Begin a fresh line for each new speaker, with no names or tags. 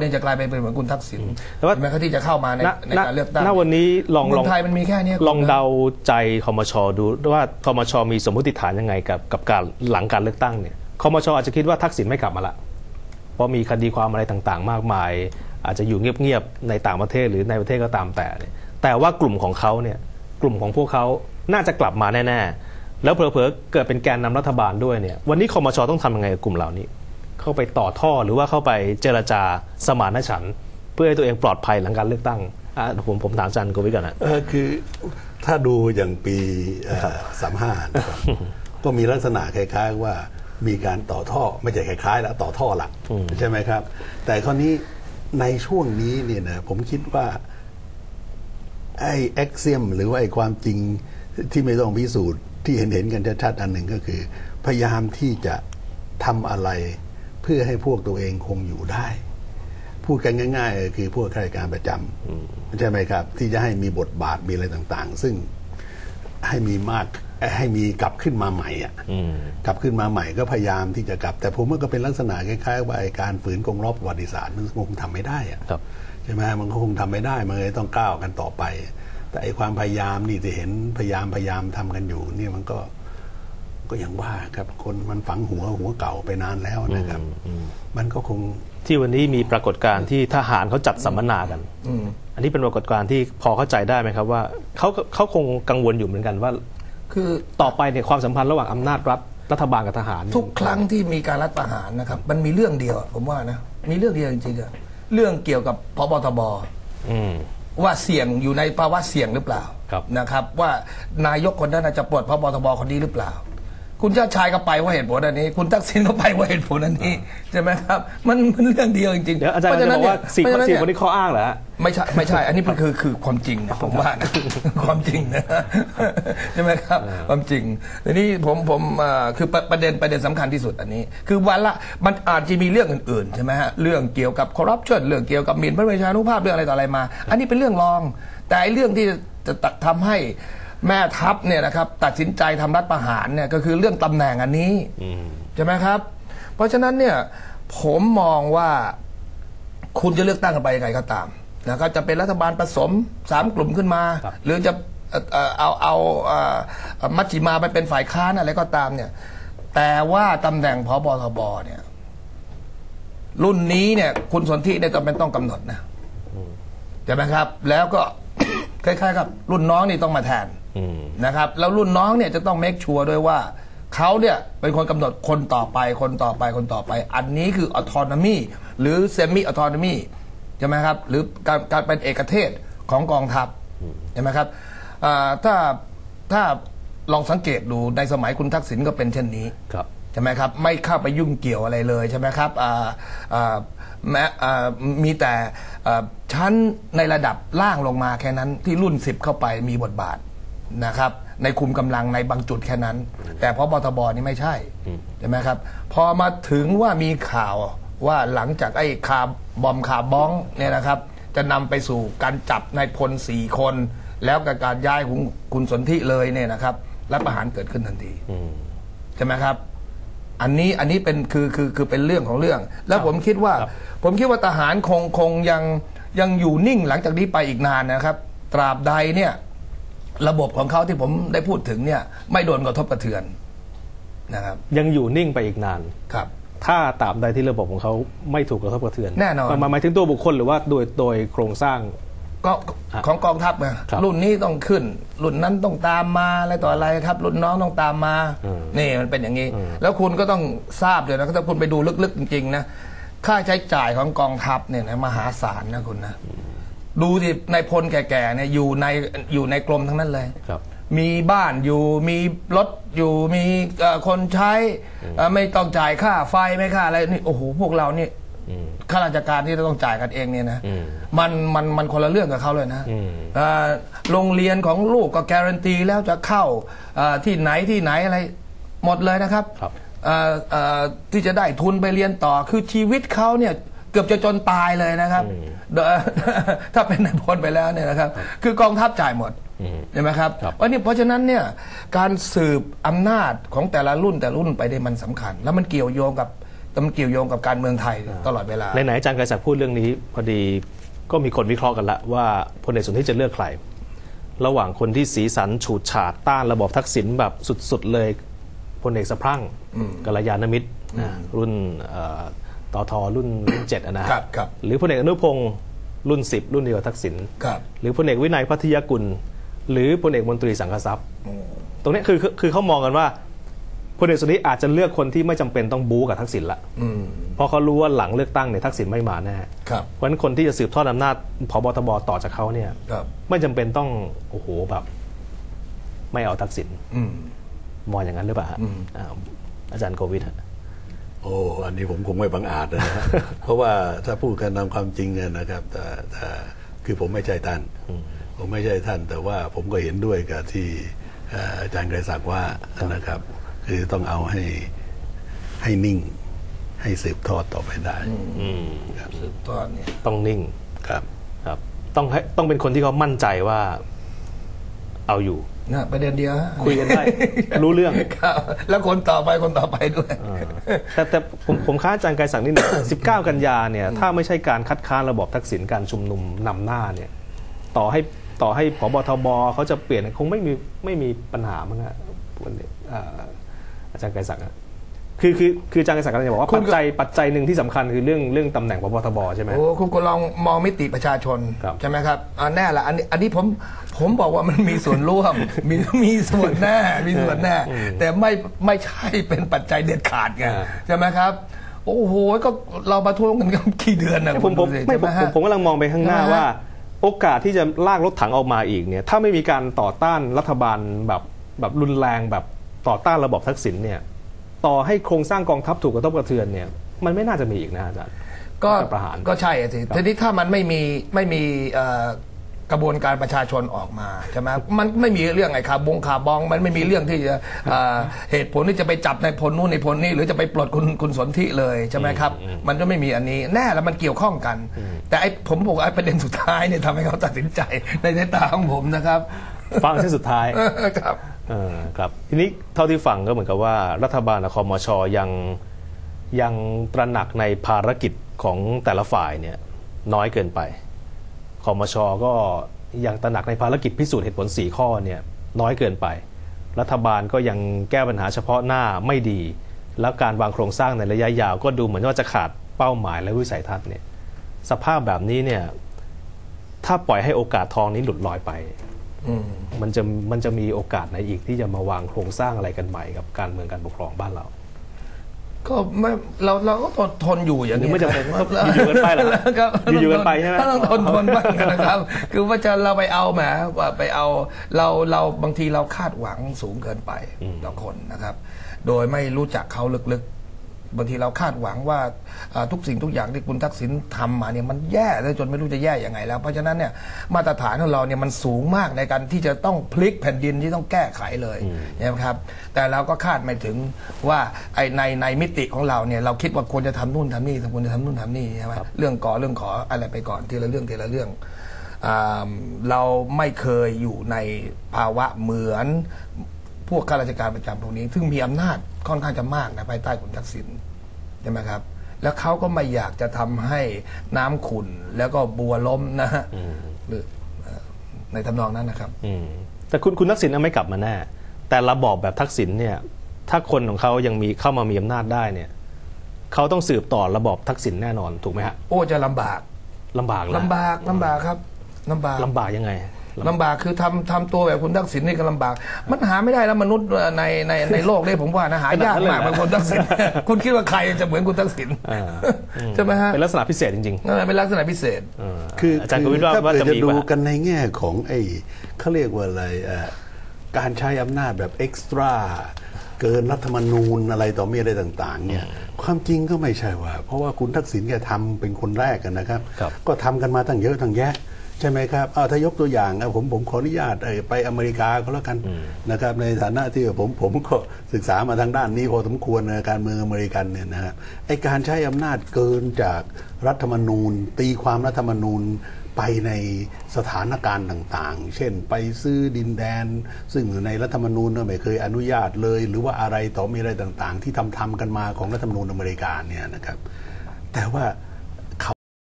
เนี่ยจะกลายเป็นเหมือนคุณทักษิณ
แต่ว่า
เห็นไหมครับที่จะเข้ามาใน
ณ
ใน
ณ
การเลือกตั้ง
ณวันนี้ลอง
เมื
ล
อ
อง
งไทยมันมีแค่เนี้ย
ลอง
คุณนะ
เดาใจคอมชดูว่าคอมชมีสมมติฐานยังไงกับกับการหลังการเลือกตั้งเนี่ยคอมชอาจจะคิดว่าทักษิณไม่กลับมาละเพราะมีคดีความอะไรต่างๆ มากมาย อาจจะอยู่เงียบๆในต่างประเทศหรือในประเทศก็ตามแต่เนี่ยแต่ว่ากลุ่มของเขาเนี่ยกลุ่มของพวกเขาน่าจะกลับมาแน่ๆแล้วเผลอๆเกิดเป็นแกนนำรัฐบาลด้วยเนี่ยวันนี้คอมชต้องทำยังไงกับกลุ่มเหล่านี้ เข้าไปต่อท่อหรือว่าเข้าไปเจรจาสมานฉันท์เพื่อให้ตัวเองปลอดภัยหลังการเลือกตั้งอะผมผมถามอาจารย์โกวิทก่อนนะ
เออคือถ้าดูอย่างปีสามห้านะครับก็มีลักษณะคล้ายๆว่ามีการต่อท่อไม่ใช่คล้ายๆแล้วต่อท่อหลักใช่ไหมครับ แต่คราวนี้ในช่วงนี้เนี่ยนะผมคิดว่า ไอ้เอ็กเซียมหรือว่าไอ้ความจริงที่ไม่ต้องพิสูจน์ที่เห็นเห็นๆกันชัดๆอันหนึ่งก็คือ พยายามที่จะทำอะไร เพื่อให้พวกตัวเองคงอยู่ได้ พูดกันง่ายๆก็คือพวกข้าราชการประจำใช่ไหมครับ ที่จะให้มีบทบาทมีอะไรต่างๆ ซึ่งให้มีมากให้มีกลับขึ้นมาใหม่อะกลับขึ้นมาใหม่ก็พยายามที่จะกลับ แต่ผมว่าก็เป็นลักษณะคล้ายๆว่าไอ้การฝืนกงรอบประวัติศาสตร์มันคงทำไม่ได้อะ
ครับ
ใช่ไหมมันก็คงทำไม่ได้มันเลยต้องก้าวกันต่อไป แต่ไอ้ความพยายามนี่จะเห็นพยายามพยายามทำกันอยู่เนี่ยมันก็ ก็อย่างว่าครับคนมันฝังหัวหัวเก่าไปนานแล้วนะครับ มันก็คง
ที่วันนี้มีปรากฏการณ์ที่ทหารเขาจัดสัมมนากันอันนี้เป็นปรากฏการณ์ที่พอเข้าใจได้ไหมครับว่าเขาเขาคงกังวลอยู่เหมือนกันว่า
คือ
ต่อไปเนี่ยความสัมพันธ์ระหว่างอำนาจรัฐรัฐบาลกับทหารเนี่ย
ทุกครั้งที่มีการรัฐประหารนะครับ มันมีเรื่องเดียวอะผมว่านะมีเรื่องเดียวจริงๆอะเรื่องเกี่ยวกับพบทบ
อืม
ว่าเสี่ยงอยู่ในภาวะเสี่ยงหรือเปล่า
ครับ
นะครับ ว่านายกคนนั้นน่ะจะปลดพบทบคนนี้หรือเปล่า คุณชาติชายก็ไปว่าเหตุผลอันนี้ คุณทักษิณก็ไปว่าเหตุผลอันนี้ใช่ไหมครับ มันมันเรื่องเดียวจริงๆ
เดี๋ยวอาจารย์
เพ
จะ
ฉะ
บ
นั้
อนกว่าสี่
เพราะฉะ
สี่
เย
คนนี้ข้ออ้างเหรอฮะ
ไม่ใช่ไม่ใช่ อันนี้มันคือคือความจริงนะผมว่านะความจริงนะใช่ไหมครับ ความจริงทีนี้ผมผมอ่าคือประประเด็นประเด็นสำคัญที่สุดอันนี้ คือวันละมันอาจจะมีเรื่องอื่นๆใช่ไหมฮะเรื่องเกี่ยวกับคอร์รัปชันเรื่องเกี่ยวกับหมิ่นพระประชานุภาพเรื่องอะไรต่ออะไรมา อันนี้เป็นเรื่องรอง แต่ไอ้เรื่องที่จะจะทำให้ แม่ทัพเนี่ยนะครับตัดสินใจทำรัฐประหารเนี่ยก็คือเรื่องตำแหน่งอันนี้ใช่ไหมครับ เพราะฉะนั้นเนี่ยผมมองว่าคุณจะเลือกตั้งกันไปยังไงก็ตามนะครับจะเป็นรัฐบาลผสมสามกลุ่มขึ้นมา
ครับ
หรือจะเอ่อเอ่อเอาเอาเอ่อเอ่อมัชฌิมาไปเป็นฝ่ายค้านอะไรก็ตามเนี่ย แต่ว่าตำแหน่งพบทบเนี่ย รุ่นนี้เนี่ย คุณสนธิเนี่ยจำเป็นต้องกำหนดนะใช่ไหมครับ แล้วก็ คล้ายๆกับรุ่นน้องนี่ต้องมาแทน
อืม
นะครับแล้วรุ่นน้องเนี่ยจะต้องเมคชัวร์ด้วยว่าเขาเนี่ยเป็นคนกำหนดคนต่อไปคนต่อไปคนต่อไป อันนี้คืออ t o n o m y หรือเซมิอ t o n o m y ใช่ไหมครับ หรือการการเป็นเอกเทศของกองทัพใช่ไหมครับอ่าถ้าถ้าลองสังเกตดูในสมัยคุณทักษิณก็เป็นเช่นนี้
ครับ
ใช่ไหมครับ ไม่เข้าไปยุ่งเกี่ยวอะไรเลยใช่ไหมครับอ่าอ่าแม้อ่ามีแต่อ่าชั้นในระดับล่างลงมาแค่นั้นที่รุ่น 10 เข้าไปมีบทบาท นะครับในคุมกำลังในบางจุดแค่นั้น แต่พอบทบนี่ไม่ใช่ใช่ไหมครับ พอมาถึงว่ามีข่าวว่าหลังจากไอ้คาบอมคาร์บ้องเนี่ยนะครับ จะนำไปสู่การจับนายพลสี่คน แล้วกับการย้ายของคุณสนธิเลยเนี่ยนะครับรัฐประหารเกิดขึ้นทันทีใช่ไหมครับ อันนี้อันนี้เป็นคือคือคือเป็นเรื่องของเรื่อง แล้วผมคิดว่า
ครับ
ผมคิดว่าทหารคงคงยังยังอยู่นิ่งหลังจากนี้ไปอีกนานนะครับ ตราบใดเนี่ย ระบบของเขาที่ผมได้พูดถึงเนี่ย ไม่โดนกระทบกระเทือนนะครับ
ยังอยู่นิ่งไปอีกนาน
ครับ
ถ้าตราบใดที่ระบบของเขาไม่ถูกกระทบกระเทือน
แน่นอน
หมายหมายถึงตัวบุคคลหรือว่าโดยโดยโครงสร้าง
ก็
ฮะ
ของกองทัพนะครับรุ่นนี้ต้องขึ้น รุ่นนั้นต้องตามมาอะไรต่ออะไรครับ รุ่นน้องต้องตามมา
อืม
นี่มันเป็นอย่างนี้
อืม
แล้วคุณก็ต้องทราบเลยนะถ้าคุณไปดูลึกๆจริงๆนะค่าใช้จ่ายของกองทัพเนี่ยนะมหาศาลนะคุณนะ ดูสิในายพลแก่ๆเนี่ยอยู่ในอยู่ในกรมทั้งนั้นเลย
ครับ
มีบ้านอยู่มีรถอยู่มีเอ่อคนใช้เอ่อไม่ต้องจ่ายค่าไฟไม่ค่าอะไรนี่โอ้โหพวกเรานี่
อืม
ข้าราชการที่จะต้องจ่ายกันเองเนี่ยนะ
อืม
มันมันมันคนละเรื่องกับเขาเลยนะ
อืม
เอ่อโรงเรียนของลูกก็การันตีแล้วจะเข้าเอ่อที่ไหนที่ไหนอะไรหมดเลยนะครับ
ครับ
เอ่อเอ่อที่จะได้ทุนไปเรียนต่อคือชีวิตเขาเนี่ย เกือบจะจนตายเลยนะครับเอ่อถ้าเป็นนายพลไปแล้วเนี่ยนะครับ คือกองทัพจ่ายหมด
อืม
ใช่ไหมครับ
ครับ
เพราะนี่เพราะฉะนั้นเนี่ยการสืบอำนาจของแต่ละรุ่นแต่ละรุ่นไปเนี่ยมันสำคัญ แล้วมันเกี่ยวโยงกับแต่มันเกี่ยวโยงกับการเมืองไทยตลอดเวลา
ในไหนๆอาจารย์ไกรศักดิ์พูดเรื่องนี้ พอดีก็มีคนวิเคราะห์กันละว่าพลเอกสนธิจะเลือกใครระหว่างคนที่สีสันฉูดฉาดต้านระบอบทักษิณแบบสุดๆเลยพลเอกสะพรั่งกัลยาณมิตรนะรุ่นเอ่อ ต่อทอรุ่นรุ่นเจ็ดอะนะฮะ
ครับครับ
หรือพลเอกอนุพงศ์รุ่นสิบรุ่นเดียวกับทักษิณ
ครับ
หรือพลเอกวินัยพัทยกุล หรือพลเอกมนตรีสังกทรัพย์ ตรงเนี้ยคือคือคือเขามองกันว่าพลเอกสุนิอาจจะเลือกคนที่ไม่จำเป็นต้องบู๊กับทักษิณละ
อืม
เพราะเขารู้ว่าหลังเลือกตั้งเนี่ยทักษิณไม่มาแน่
ครับ
เพราะฉะนั้นคนที่จะสืบทอดอำนาจพบทบต่อจากเขาเนี่ย
ครับ
ไม่จำเป็นต้องโอ้โหแบบ ไม่เอาทักษิณ
อืม
มองอย่างนั้นหรือเปล่าฮะอ่าอาจารย์โควิดฮะ
โอ้อันนี้ผมคงไม่บังอาจนะฮะเพราะว่าถ้าพูดกันตามความจริงเนี่ยนะครับแต่แต่คือผมไม่ใช่ท่านผมไม่ใช่ท่าน แต่ว่าผมก็เห็นด้วยกับที่เอ่ออาจารย์ไกรศักดิ์ว่านะครับ คือต้องเอาให้ให้นิ่ง ให้สืบทอดต่อไปได้
สืบทอดเนี่ย
ต้องนิ่ง
ครับ
ครับ ต้องให้ต้องเป็นคนที่เขามั่นใจว่า เอาอยู่
นะประเด็นเดียวฮะ
คุยกันได้ รู้เรื่อง
ครับแล้วคนต่อไปคนต่อไปด้วย
แต่แต่ผมผมค้านอาจารย์ไกรศักดิ์นิดหนึ่ง19 กันยาเนี่ย ถ้าไม่ใช่การคัดค้านระบอบทักษิณการชุมนุมนำหน้าเนี่ย ต่อให้ต่อให้พบทบเขาจะเปลี่ยนคงไม่มีไม่มีปัญหามั้งฮะวันนี้อ่าอาจารย์ไกรศักดิ์อะ คือคือคืออาจารย์ไกรศักดิ์กำลังจะบอกว่า
คุ
ปั
ณ
จ
ก็
จัยปัจจัยหนึ่งที่สำคัญคือเรื่องเรื่องตำแหน่งพบทบใช่ไหม
โอ้คุณก็ลองมองมิติประชาชน
ครับ
ใช่ไหมครับอ่าแน่ละอันนี้อันนี้ผมผมบอกว่ามันมีส่วนร่วม มีมีส่วนแน่มีส่วนแน่ แต่ไม่ไม่ใช่เป็นปัจจัยเด็ดขาดไงใช่ไหมครับ โอ้โหก็เราประท้วงกันกันกี่เดือนนะ
ผมผม
คุณดูสิ
ไม่
ใช่
ผ
ไห
ม
ฮะ
ผมผมกำลังมองไปข้างหน้า
ใช่ไหมฮะ
ว่า โอกาสที่จะลากรถถังออกมาอีกเนี่ยถ้าไม่มีการต่อต้านรัฐบาลแบบแบบรุนแรงแบบต่อต้านระบอบทักษิณเนี่ย ต่อให้โครงสร้างกองทัพถูกกระทบกระเทือนเนี่ยมันไม่น่าจะมีอีกนะอาจารย์
ก็
รัฐประหาร
ก็ใช่อะสิทีนี้ถ้ามันไม่มีไม่มีเอ่อกระบวนการประชาชนออกมาใช่ไหมมันไม่มีเรื่องไอ้ขาบงขาบอง มันไม่มีเรื่องที่จะเอ่อเหตุผลที่จะไปจับในพลนู่นในพลนี่หรือจะไปปลดคุณคุณสนธิเลยใช่ไหมครับ มันก็ไม่มีอันนี้แน่แล้วมันเกี่ยวข้องกัน แต่ไอ้ผมบอกว่าไอ้ประเด็นสุดท้ายเนี่ยทำให้เขาตัดสินใจในสายตาของผมนะครับ
ฟังเส้นสุดท้าย
ครับ
เออครับทีนี้เท่าที่ฟังก็เหมือนกับว่ารัฐบาลคอมชยังยังตระหนักในภารกิจของแต่ละฝ่ายเนี่ยน้อยเกินไปคอมชก็ยังตระหนักในภารกิจพิสูจน์เหตุผล 4 ข้อเนี่ยน้อยเกินไป รัฐบาลก็ยังแก้ปัญหาเฉพาะหน้าไม่ดี แล้วการวางโครงสร้างในระยะยาว ก็ดูเหมือนว่าจะขาดเป้าหมายและวิสัยทัศน์เนี่ยสภาพแบบนี้เนี่ยถ้าปล่อยให้โอกาสทองนี้หลุดลอยไป
ม
มันจะมันจะมีโอกาสไหนอีกที่จะมาวางโครงสร้างอะไรกันใหม่กับการเมืองการปกครองบ้านเรา
ก็ไม่เราเราก็ทนทนอยู่อย่างนี้
ไม่จำเป็นอยู่ๆกันไปเหรอฮะ
ครับ
อยู่ๆกันไปใช่ไหม
ต้องทนทนบ้างนะครับ คือว่าจะเราไปเอาแหมว่าไปเอาเราเราบางทีเราคาดหวังสูงเกินไปต่อคนนะครับ โดยไม่รู้จักเขาลึกๆ บางทีเราคาดหวังว่าอ่าทุกสิ่งทุกอย่างที่คุณทักษิณทำมาเนี่ยมันแย่แล้วจนไม่รู้จะแย่ยังไงแล้ว เพราะฉะนั้นเนี่ยมาตรฐานของเราเนี่ยมันสูงมากในการที่จะต้องพลิกแผ่นดินที่ต้องแก้ไขเลยนะครับ แต่เราก็คาดไม่ถึงว่าไอในในมิติของเราเนี่ยเราคิดว่าควรจะทำนู่นทำนี่ควรจะทำนู่นทำนี่ใช่ไหมเรื่องก่อเรื่องขออะไรไปก่อนทีละเรื่องทีละเรื่องอ่าเราไม่เคยอยู่ในภาวะเหมือนพ วกข้าราชการประจำพวกนี้ ซึ่งมีอำนาจค่อนข้างจะมากนะภายใต้คุณทักษิณใช่ไหมครับ แล้วเขาก็ไม่อยากจะทำให้น้ำขุ่นแล้วก็บัวล้มนะฮะหรือเอ่อในทำนองนั้นนะครับ
อืมแต่คุณคุณทักษิณน่ะไม่กลับมาแน่แต่ระบอบแบบทักษิณเนี่ย ถ้าคนของเขายังมีเข้ามามีอำนาจได้เนี่ยเขาต้องสืบต่อระบอบทักษิณแน่นอนถูกไหมฮะ
โอ้จะลำบาก
ลำบากเลย
ลำบากลำบากครับลำบาก
ลำบากยังไง
ลำบากคือทำทำตัวแบบคุณทักษิณนี่ก็ลำบาก มันหาไม่ได้แล้วมนุษย์ในในในโลกนี้ผมว่านะหายากมากเหมือนคุณทักษิณคุณคิดว่าใครจะเหมือนคุณทักษิณ
อ่า
ใช่ไหมฮะ
เป็นลักษณะพิเศษจริง
นั่นแหละเป็นลักษณะพิเศษ
ๆเออ
คือ
อาจารย์กวิทย์ว่า
ถ้า
ว่า
เกิด
จะ
จะ
มี
ดู
ป่ะ
กันในแง่ของไอ้เขาเรียกว่าอะไรเอ่อการใช้อำนาจแบบเอ็กซ์ตร้าเกินรัฐธรรมนูญอะไรต่อมีอะไรต่าง ๆ เนี่ย ความจริงก็ไม่ใช่ว่า เพราะว่าคุณทักษิณแกทำเป็นคนแรกกันนะครับ
ครับ
ก็ทำกันมาตั้งเยอะตั้งแยะ ใช่ไหมครับเอาถ้ายกตัวอย่างนะผมผมขออนุญาตเอ่อไปอเมริกาก็แล้วกันนะครับในฐานะที่ผมผมก็ศึกษามาทางด้านนี้พอสมควรในการเมืองอเมริกันเนี่ยนะฮะไอการใช้อำนาจเกินจากรัฐธรรมนูญ ตีความรัฐธรรมนูญไปในสถานการณ์ต่างๆ เช่นไปซื้อดินแดน ซึ่งในรัฐธรรมนูญก็ไม่เคยอนุญาตเลย หรือว่าอะไรต่อมีอะไรต่างๆ ที่ทำทำกันมาของรัฐธรรมนูญอเมริกาเนี่ยนะครับ แต่ว่า